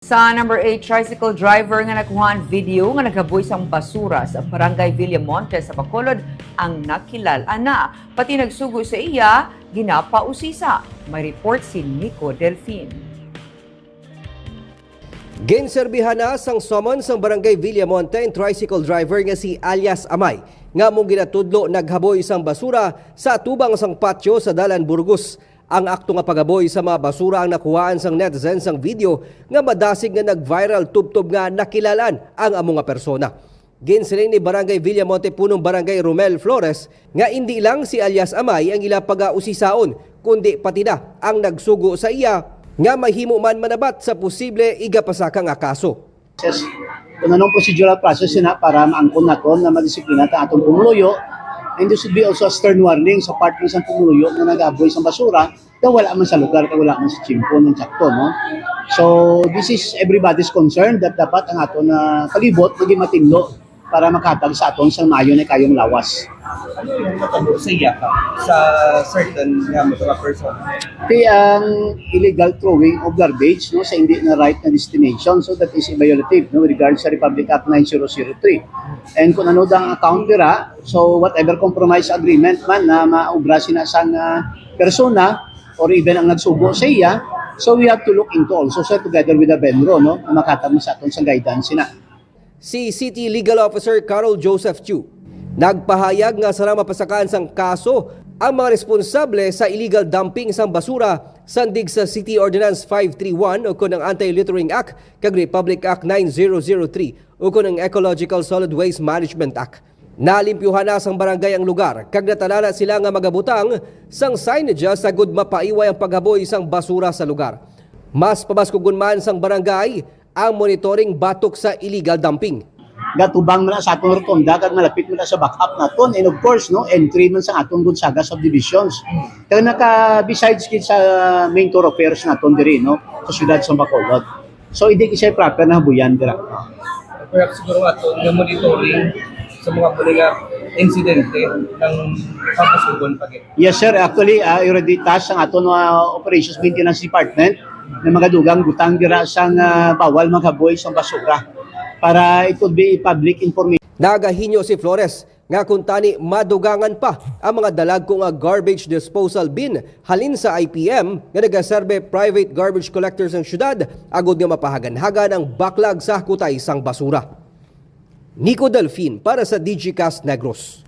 Sa number 8, tricycle driver nga nakuha ang video nga nagaboy sang basura sa barangay Villamonte sa Bacolod ang nakilal ana. Pati nagsugo sa iya, ginapa usisa. May report si Nico Delfin. Ginserbihan na sang summons ang barangay Villamonte ang tricycle driver nga si alias Amay nga mong ginatudlo naghaboy isang basura sa tubang sang patio sa Dalan Burgos. Ang akto nga pagaboy sa mga basura ang nakuhaan sang netizens sang video nga madasig nga nag-viral tubtob nga nakilalan ang amo nga persona. Ginsiling ni Barangay Villamonte punong Barangay Romel Flores nga hindi lang si alias Amay ang ila pag-ausisaon kundi pati na ang nagsugo sa iya nga mahimo man manabat sa posible igapasaka nga kaso. process. Kung anong procedural process na para maangkon naton na madisiplina ta atong pumuluyo and there should be also a stern warning sa part ng isang pumuluyo na nag-aboy sa basura na wala man sa lugar wala man sa chimpo ng sakto no? So this is everybody's concern that dapat ang aton na kalibot maging matinlo para makatag sa aton sa mayo na kayong lawas ano yung matabo sa iya ka? Sa certain nga mo ka person. Iti ang illegal throwing of garbage no sa hindi na right na destination. So that is violative no regards sa Republic Act 9003 and kung ano dang account dira so whatever compromise agreement man na maubra sina sang ah, persona or even ang nagsubo sa iya so we have to look into also so together with the vendor no na makatamo sa aton sa guidance sina Si City Legal Officer Carol Joseph Chu nagpahayag nga sa mapasakaan sang kaso ang mga responsable sa illegal dumping sang basura sandig sa City Ordinance 531 o kun ang Anti-Littering Act kag Republic Act 9003 o kun ang Ecological Solid Waste Management Act. Nalimpyuhan na sang barangay ang lugar kag natanana sila nga magabutang sang signage sa good mapaiway ang paghaboy sang basura sa lugar. Mas pabaskugon man sang barangay ang monitoring batok sa illegal dumping. Gatubang na sa atong rotonda kag malapit na sa backup naton and of course no entry man sa atong Gonzaga subdivisions. Kag naka besides kid sa main thoroughfares naton diri no sa syudad sa Bacolod. So hindi kisay proper na habuyan dira perhaps siguro ato nga monitoring sa mga nga insidente ng pagkasugon pag yes sir. Actually uh, already task ang aton uh, operations maintenance department na magadugang butang dira sang uh, bawal maghaboy sa basura para it could be public information Nagahinyo si Flores nga kung tani madugangan pa ang mga dalag kung nga garbage disposal bin halin sa IPM nga nagaserbe private garbage collectors ng syudad agod nga mapahagan-hagan ang backlog sa kutay sang basura. Nico Delfin para sa DigiCast Negros.